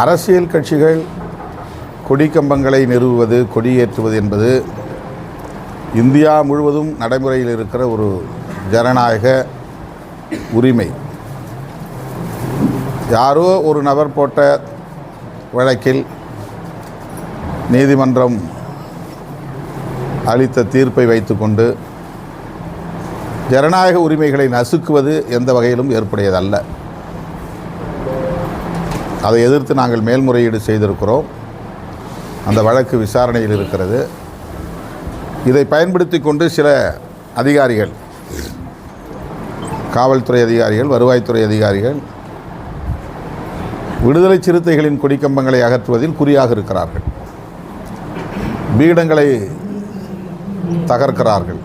அரசியல் கட்சிகள் கொடிக்கம்பங்களை நிறுவுவது கொடியேற்றுவது என்பது இந்தியா முழுவதும் நடைமுறையில் இருக்கிற ஒரு ஜனநாயக உரிமை. யாரோ ஒரு நபர் போட்ட வழக்கில் நீதிமன்றம் அளித்த தீர்ப்பை வைத்துக்கொண்டு ஜனநாயக உரிமைகளை நசுக்குவது எந்த வகையிலும் ஏற்புடையதல்ல. அதை எதிர்த்து நாங்கள் மேல்முறையீடு செய்திருக்கிறோம். அந்த வழக்கு விசாரணையில் இருக்கிறது. இதை பயன்படுத்தி கொண்டு சில அதிகாரிகள் காவல்துறை அதிகாரிகள் வருவாய்த்துறை அதிகாரிகள் விடுதலை சிறுத்தைகளின் கொடிக்கம்பங்களை அகற்றுவதில் குறியாக இருக்கிறார்கள். பீடங்களை தகர்க்கிறார்கள்.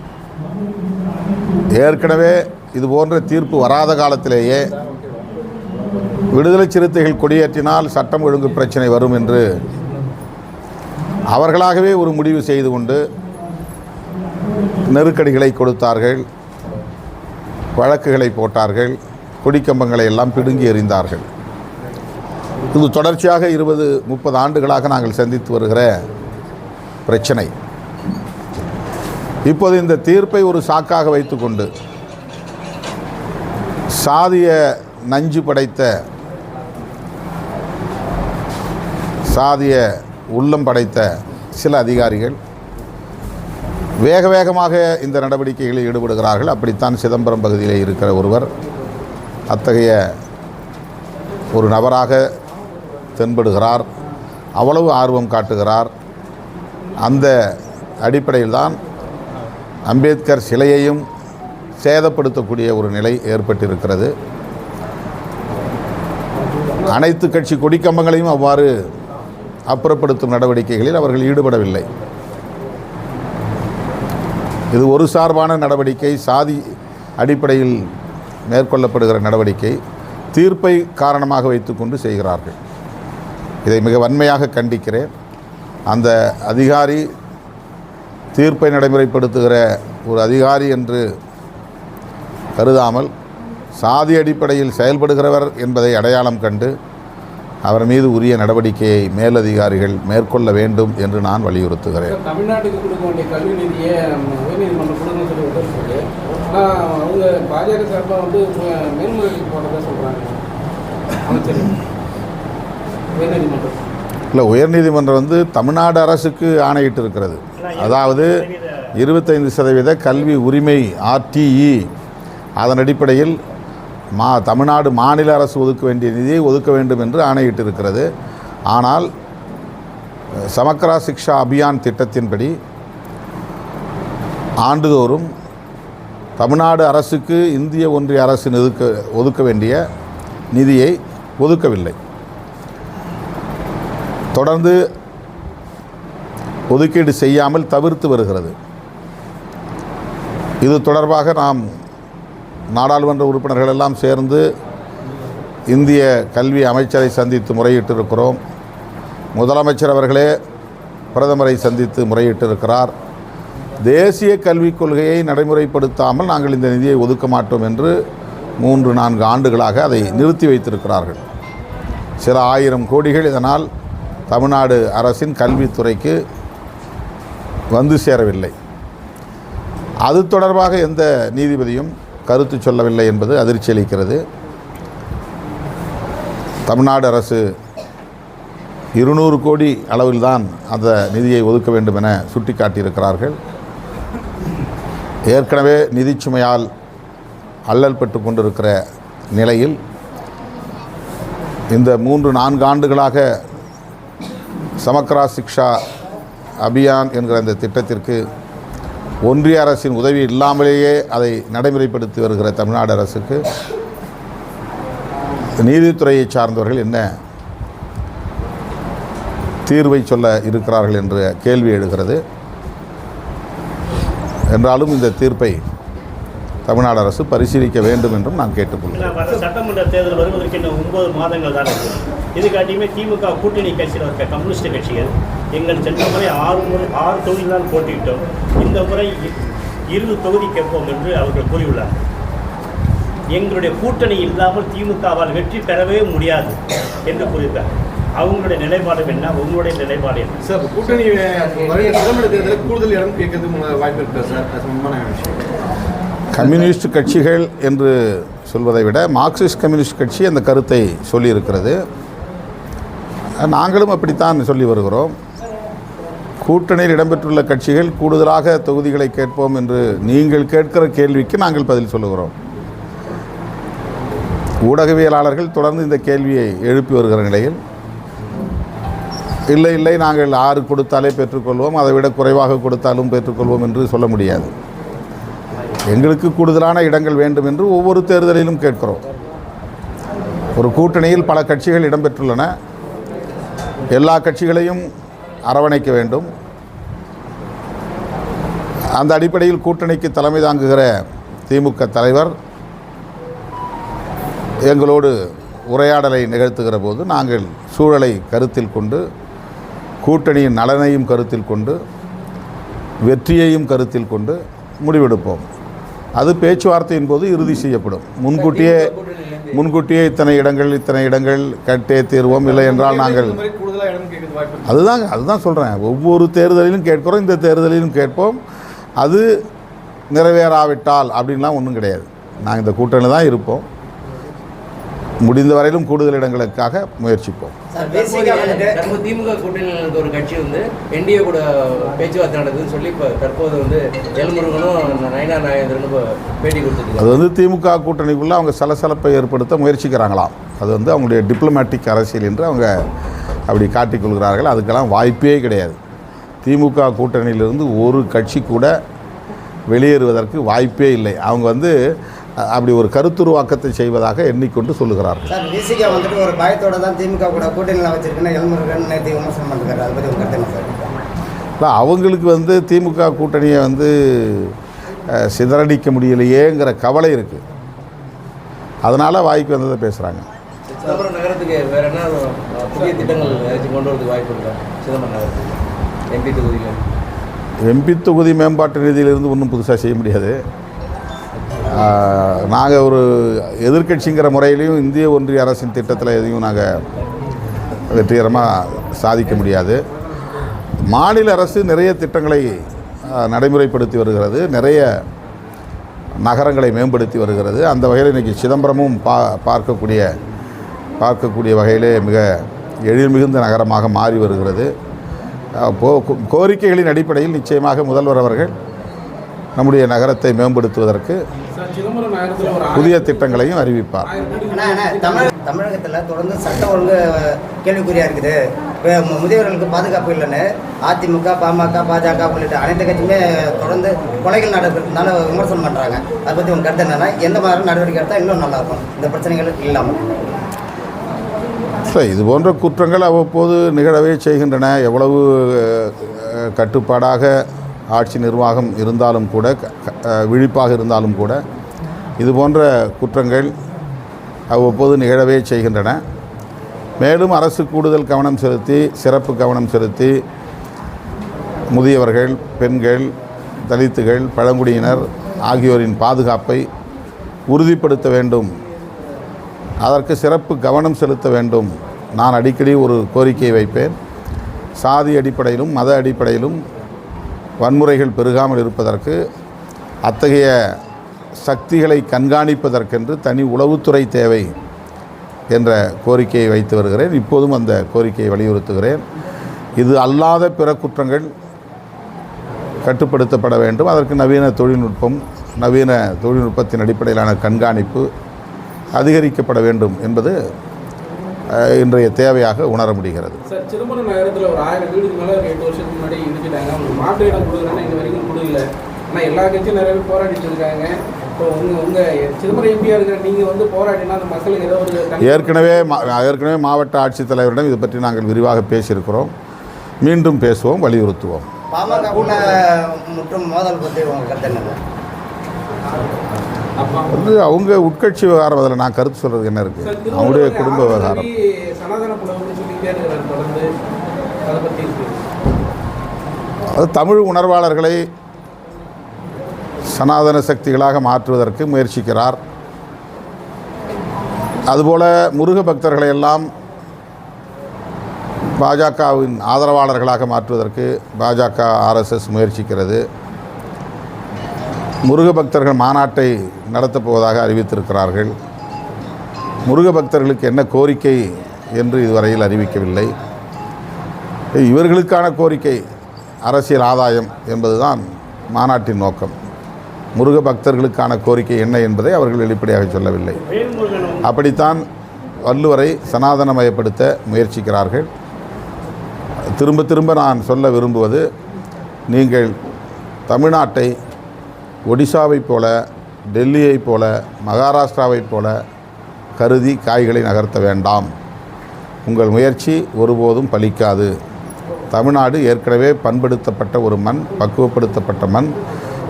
ஏற்கனவே இது போன்ற தீர்ப்பு வராத காலத்திலேயே விடுதலை சிறுத்தைகள் கொடியேற்றினால் சட்டம் ஒழுங்கு பிரச்சனை வரும் என்று அவர்களாகவே ஒரு முடிவு செய்து கொண்டு நெருக்கடிகளை கொடுத்தார்கள் வழக்குகளை போட்டார்கள் கொடிக்கம்பங்களை எல்லாம் பிடுங்கி எறிந்தார்கள். இது தொடர்ச்சியாக இருபது முப்பது ஆண்டுகளாக நாங்கள் சந்தித்து வருகிற பிரச்சனை. இப்போது இந்த தீர்ப்பை ஒரு சாக்காக வைத்துக்கொண்டு சாதிய நஞ்சு படைத்த சாதிய உள்ளம் படைத்த சில அதிகாரிகள் வேக வேகமாக இந்த நடவடிக்கைகளில் ஈடுபடுகிறார்கள். அப்படித்தான் சிதம்பரம் பகுதியிலே இருக்கிற ஒருவர் அத்தகைய ஒரு நபராக தென்படுகிறார். அவ்வளவு ஆர்வம் காட்டுகிறார். அந்த அடிப்படையில்தான் அம்பேத்கர் சிலையையும் சேதப்படுத்தக்கூடிய ஒரு நிலை ஏற்பட்டிருக்கிறது. அனைத்து கட்சி கொடிக்கம்பங்களையும் அவ்வாறு அப்புறப்படுத்தும் நடவடிக்கைகளில் அவர்கள் ஈடுபடவில்லை. இது ஒரு சார்பான நடவடிக்கை சாதி அடிப்படையில் மேற்கொள்ளப்படுகிற நடவடிக்கை. தீர்ப்பை காரணமாக வைத்துக்கொண்டு செய்கிறார்கள். இதை மிக வன்மையாக கண்டிக்கிறேன். அந்த அதிகாரி தீர்ப்பை நடைமுறைப்படுத்துகிற ஒரு அதிகாரி என்று கருதாமல் சாதி அடிப்படையில் செயல்படுகிறவர் என்பதை அடையாளம் கண்டு அவர் மீது உரிய நடவடிக்கையை மேலதிகாரிகள் மேற்கொள்ள வேண்டும் என்று நான் வலியுறுத்துகிறேன். தமிழ்நாட்டுக்கு கொடுக்க வேண்டிய கல்வி நிதியை நம்ம உயர்நீதிமன்றம் கொடுக்கணும்னு சொல்லி உத்தரவு ஆனால் அவங்க பாஜக சார்பாக வந்து மு- மேல்முறையீடு போடுறதா சொல்கிறாங்க அமைச்சர் உயர்நீதிமன்றம். இல்லை உயர்நீதிமன்றம் வந்து தமிழ்நாடு அரசுக்கு ஆணையிட்டு இருக்கிறது. அதாவது இருபத்தைந்து சதவீத கல்வி உரிமை ஆர்டிஇ அதன் அடிப்படையில் மா தமிழ்நாடு மாநில அரசு ஒதுக்க வேண்டிய நிதியை ஒதுக்க வேண்டும் என்று ஆணையிட்டு இருக்கிறது ஆனால் சமக்ரா சிக்ஷா அபியான் திட்டத்தின்படி ஆண்டுதோறும் தமிழ்நாடு அரசுக்கு இந்திய ஒன்றிய அரசு ஒதுக்க ஒதுக்க வேண்டிய நிதியை ஒதுக்கவில்லை. தொடர்ந்து ஒதுக்கீடு செய்யாமல் தவிர்த்து வருகிறது. இது தொடர்பாக நாம் நாடாளுமன்ற உறுப்பினர்கள் எல்லாம் சேர்ந்து இந்திய கல்வி அமைச்சரை சந்தித்து முறையிட்டிருக்கிறோம். முதலமைச்சர் அவர்களே பிரதமரை சந்தித்து முறையிட்டிருக்கிறார். தேசிய கல்விக் கொள்கையை நடைமுறைப்படுத்தாமல் நாங்கள் இந்த நிதியை ஒதுக்க மாட்டோம் என்று மூன்று நான்கு ஆண்டுகளாக அதை நிறுத்தி வைத்திருக்கிறார்கள். சில ஆயிரம் கோடிகள் இதனால் தமிழ்நாடு அரசின் கல்வித்துறைக்கு வந்து சேரவில்லை. அது தொடர்பாக எந்த நீதிபதியும் கருத்து சொல்லவில்லை என்பது அதிர்ச்சி அளிக்கிறது. தமிழ்நாடு அரசு இருநூறு கோடி அளவில்தான் அந்த நிதியை ஒதுக்க வேண்டும் என சுட்டிக்காட்டியிருக்கிறார்கள். ஏற்கனவே நிதிச்சுமையால் அல்லல் பெற்று கொண்டிருக்கிற நிலையில் இந்த மூன்று நான்கு ஆண்டுகளாக சமக்ரா சிக்ஷா அபியான் என்கிற இந்த திட்டத்திற்கு ஒன்றிய அரசின் உதவி இல்லாமலேயே அதை நடைமுறைப்படுத்தி வருகிற தமிழ்நாடு அரசுக்கு நீதித்துறையை சார்ந்தவர்கள் என்ன தீர்வை சொல்ல இருக்கிறார்கள் என்ற கேள்வி எழுகிறது. என்றாலும் இந்த தீர்ப்பை தமிழ்நாடு அரசு பரிசீலிக்க வேண்டும் என்றும் நான் கேட்டுக்கொள்கிறேன். சட்டமன்ற தேர்தல் வருவதற்கு இன்னும் ஒன்பது மாதங்கள் தான் இதுக்காட்டியுமே திமுக கூட்டணி கட்சியில் இருக்க கம்யூனிஸ்ட் கட்சிகள் எங்கள் சென்ற முறை ஆறு முறை ஆறு தொகுதி தான் போட்டியிட்டோம். இந்த முறை இருபது தொகுதி கேட்போம் என்று அவர்கள் கூறியுள்ளார். எங்களுடைய கூட்டணி இல்லாமல் திமுகவால் வெற்றி பெறவே முடியாது என்று கூறியிருக்கார். அவங்களுடைய நிலைப்பாடு என்ன? உங்களுடைய நிலைப்பாடு என்ன? சார் கூட்டணி வருகிற தேர்தலில் கூடுதல் இடம் கேட்கறதுக்கு வாய்ப்பு இருக்கு சார்? சம்பந்தமான விஷயம். கம்யூனிஸ்ட் கட்சிகள் என்று சொல்வதை விட மார்க்சிஸ்ட் கம்யூனிஸ்ட் கட்சி அந்த கருத்தை சொல்லியிருக்கிறது. நாங்களும் அப்படித்தான் சொல்லி வருகிறோம். கூட்டணியில் இடம்பெற்றுள்ள கட்சிகள் கூடுதலாக தொகுதிகளை கேட்போம் என்று நீங்கள் கேட்கிற கேள்விக்கு நாங்கள் பதில் சொல்லுகிறோம். ஊடகவியலாளர்கள் தொடர்ந்து இந்த கேள்வியை எழுப்பி வருகிற நிலையில் இல்லை இல்லை நாங்கள் ஆறு கொடுத்தாலே பெற்றுக்கொள்வோம் அதை விட குறைவாக கொடுத்தாலும் பெற்றுக்கொள்வோம் என்று சொல்ல முடியாது. எங்களுக்கு கூடுதலான இடங்கள் வேண்டும் என்று ஒவ்வொரு தேர்தலிலும் கேட்கிறோம். ஒரு கூட்டணியில் பல கட்சிகள் இடம்பெற்றுள்ளன. எல்லா கட்சிகளையும் அரவணைக்க வேண்டும். அந்த அடிப்படையில் கூட்டணிக்கு தலைமை தாங்குகிற திமுக தலைவர் எங்களோடு உரையாடலை நிகழ்த்துகிற போது நாங்கள் சூழலை கருத்தில் கொண்டு கூட்டணியின் நலனையும் கருத்தில் கொண்டு வெற்றியையும் கருத்தில் கொண்டு முடிவெடுப்போம். அது பேச்சுவார்த்தையின் போது இறுதி செய்யப்படும். முன்கூட்டியே முன்கூட்டியே இத்தனை இடங்கள் இத்தனை இடங்கள் கட்டே தீர்வோம். இல்லை என்றால் நாங்கள் அதுதான் அதுதான் சொல்கிறேன் ஒவ்வொரு தேர்தலிலும் கேட்கிறோம் இந்த தேர்தலிலும் கேட்போம். அது நிறைவேறாவிட்டால் அப்படின்லாம் ஒன்றும் கிடையாது. நாங்கள் இந்த கூட்டணியில் தான் இருப்போம். முடிந்த வரையிலும் கூடுதல் இடங்களுக்காக முயற்சிப்போம். திமுக கூட்டணியில் ஒரு கட்சி வந்து என்டிஏ கூட பேச்சுவார்த்தை நடக்குதுன்னு சொல்லி இப்போ தற்போது வந்து எல்முருகனும் நயனா நாகேந்திரனும் இப்போ பேட்டி கொடுத்துருக்காங்க. அது வந்து திமுக கூட்டணிக்குள்ளே அவங்க சலசலப்பை ஏற்படுத்த முயற்சிக்கிறாங்களாம். அது வந்து அவங்களுடைய டிப்ளமேட்டிக் அரசியல் என்று அவங்க அப்படி காட்டிக்கொள்கிறார்கள் அதுக்கெல்லாம் வாய்ப்பே கிடையாது. திமுக கூட்டணியிலிருந்து ஒரு கட்சி கூட வெளியேறுவதற்கு வாய்ப்பே இல்லை. அவங்க வந்து அப்படி ஒரு கருத்துருவாக்கத்தை செய்வதாக எண்ணிக்கொண்டு சொல்லுகிறார்கள். சார் விசிகா வந்துட்டு ஒரு பயத்தோட தான் திமுக கூட கூட்டணியில் வச்சிருக்குன்னு எல்முருகன் நேற்று விமர்சனம் அதை பற்றி கருத்து அவங்களுக்கு வந்து திமுக கூட்டணியை வந்து சிதறடிக்க முடியலையேங்கிற கவலை இருக்குது அதனால் வாய்க்கு வந்ததை பேசுகிறாங்க சிதம்பரம் நகரத்துக்கு வேற என்ன அஹ், புதிய திட்டங்கள் ஏதாச்சும் கொண்டு வரதுக்கு வாய்ப்பு இருக்கா? சிதம்பரம் எம்பி தொகுதியில். எம்பி தொகுதி மேம்பாட்டு நிதியிலிருந்து ஒன்றும் புதுசாக செய்ய முடியாது. நாங்கள் ஒரு எதிர்க்கட்சிங்கிற முறையிலையும் இந்திய ஒன்றிய அரசின் திட்டத்தில் எதையும் நாங்கள் வெற்றிகரமாக சாதிக்க முடியாது. மாநில அரசு நிறைய திட்டங்களை நடைமுறைப்படுத்தி வருகிறது. நிறைய நகரங்களை மேம்படுத்தி வருகிறது. அந்த வகையில் இன்றைக்கி சிதம்பரமும் பா பார்க்கக்கூடிய பார்க்கக்கூடிய வகையிலே மிக எழில் மிகுந்த நகரமாக மாறி வருகிறது. போ கோரிக்கைகளின் அடிப்படையில் நிச்சயமாக முதல்வர் அவர்கள் நம்முடைய நகரத்தை மேம்படுத்துவதற்கு புதிய திட்டங்களையும் அறிவிப்பார். தமிழகத்தில் தொடர்ந்து சட்டம் ஒழுங்கு கேள்விக்குறியாக இருக்குது. முதியவர்களுக்கு பாதுகாப்பு இல்லைன்னு அதிமுக பாமக பாஜக உள்ளிட்ட அனைத்து கட்சியுமே தொடர்ந்து கொலைகள் நடக்கிறதுனால விமர்சனம் பண்ணுறாங்க அதை பற்றி உங்கள் கருத்து என்னென்னா எந்த மாதிரி நடவடிக்கை எடுத்தால் இன்னும் நல்லாயிருக்கும் இந்த பிரச்சனைகள் இல்லாமல் இல்லை இது போன்ற குற்றங்கள் அவ்வப்போது நிகழவே செய்கின்றன. எவ்வளவு கட்டுப்பாடாக ஆட்சி நிர்வாகம் இருந்தாலும் கூட க- விழிப்பாக இருந்தாலும் கூட இது போன்ற குற்றங்கள் அவ்வப்போது நிகழவே செய்கின்றன. மேலும் அரசு கூடுதல் கவனம் செலுத்தி சிறப்பு கவனம் செலுத்தி முதியவர்கள் பெண்கள் தலித்துகள் பழங்குடியினர் ஆகியோரின் பாதுகாப்பை உறுதிப்படுத்த வேண்டும். அதற்கு சிறப்பு கவனம் செலுத்த வேண்டும். நான் அடிக்கடி ஒரு கோரிக்கை வைப்பேன். சாதி அடிப்படையிலும் மத அடிப்படையிலும் வன்முறைகள் பெருகாமல் இருப்பதற்கு அத்தகைய சக்திகளை கண்காணிப்பதற்கென்று தனி உளவுத்துறை தேவை என்ற கோரிக்கையை வைத்து வருகிறேன். இப்போதும் அந்த கோரிக்கையை வலியுறுத்துகிறேன். இது அல்லாத பிற குற்றங்கள் கட்டுப்படுத்தப்பட வேண்டும். அதற்கு நவீன தொழில்நுட்பம் நவீன தொழில்நுட்பத்தின் அடிப்படையிலான கண்காணிப்பு அதிகரிக்கப்பட வேண்டும் என்பது இன்றைய தேவையாக உணர முடிகிறது. எல்லா கட்சியும் நிறைய பேர் போராடிட்டு இருக்காங்க. ஏற்கனவே மா ஏற்கனவே மாவட்ட ஆட்சித்தலைவரிடம் இது பற்றி நாங்கள் விரிவாக பேசியிருக்கிறோம். மீண்டும் பேசுவோம் வலியுறுத்துவோம். பாமக மற்றும் மோதல் பற்றி உங்கள் கருத்து வந்து அவங்க உட்கட்சி விவகாரம் அதில் நான் கருத்து சொல்கிறது என்ன இருக்குது அவங்களுடைய குடும்ப விவகாரம். அது தமிழ் உணர்வாளர்களை சனாதன சக்திகளாக மாற்றுவதற்கு முயற்சிக்கிறார். அதுபோல முருக பக்தர்களை எல்லாம் பாஜகவின் ஆதரவாளர்களாக மாற்றுவதற்கு பாஜக ஆர்எஸ்எஸ் முயற்சிக்கிறது. முருக பக்தர்கள் மாநாட்டை நடத்தப் போவதாக அறிவித்திருக்கிறார்கள். முருக பக்தர்களுக்கு என்ன கோரிக்கை என்று இதுவரையில் அறிவிக்கவில்லை. இவர்களுக்கான கோரிக்கை அரசியல் ஆதாயம் என்பதுதான் மாநாட்டின் நோக்கம். முருக பக்தர்களுக்கான கோரிக்கை என்ன என்பதை அவர்கள் வெளிப்படையாக சொல்லவில்லை. அப்படித்தான் வள்ளுவரை சனாதனமயப்படுத்த முயற்சிக்கிறார்கள். திரும்ப திரும்ப நான் சொல்ல விரும்புவது நீங்கள் தமிழ்நாட்டை ஒடிசாவைப் போல டெல்லியைப் போல மகாராஷ்டிராவைப் போல கருதி காய்களை நகர்த்த வேண்டாம். உங்கள் முயற்சி ஒருபோதும் பலிக்காது. தமிழ்நாடு ஏற்கனவே பண்படுத்தப்பட்ட ஒரு மண் பக்குவப்படுத்தப்பட்ட மண்.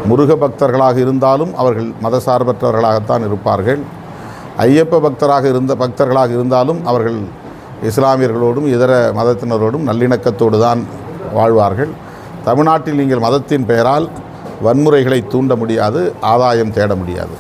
முருக பக்தர்களாக இருந்தாலும் அவர்கள் மதசார்பற்றவர்களாகத்தான் இருப்பார்கள். ஐயப்ப பக்தராக இருந்த பக்தர்களாக இருந்தாலும் அவர்கள் இஸ்லாமியர்களோடும் இதர மதத்தினரோடும் நல்லிணக்கத்தோடு தான் வாழ்வார்கள். தமிழ்நாட்டில் நீங்கள் மதத்தின் பெயரால் வன்முறைகளை தூண்ட முடியாது ஆதாயம் தேட முடியாது.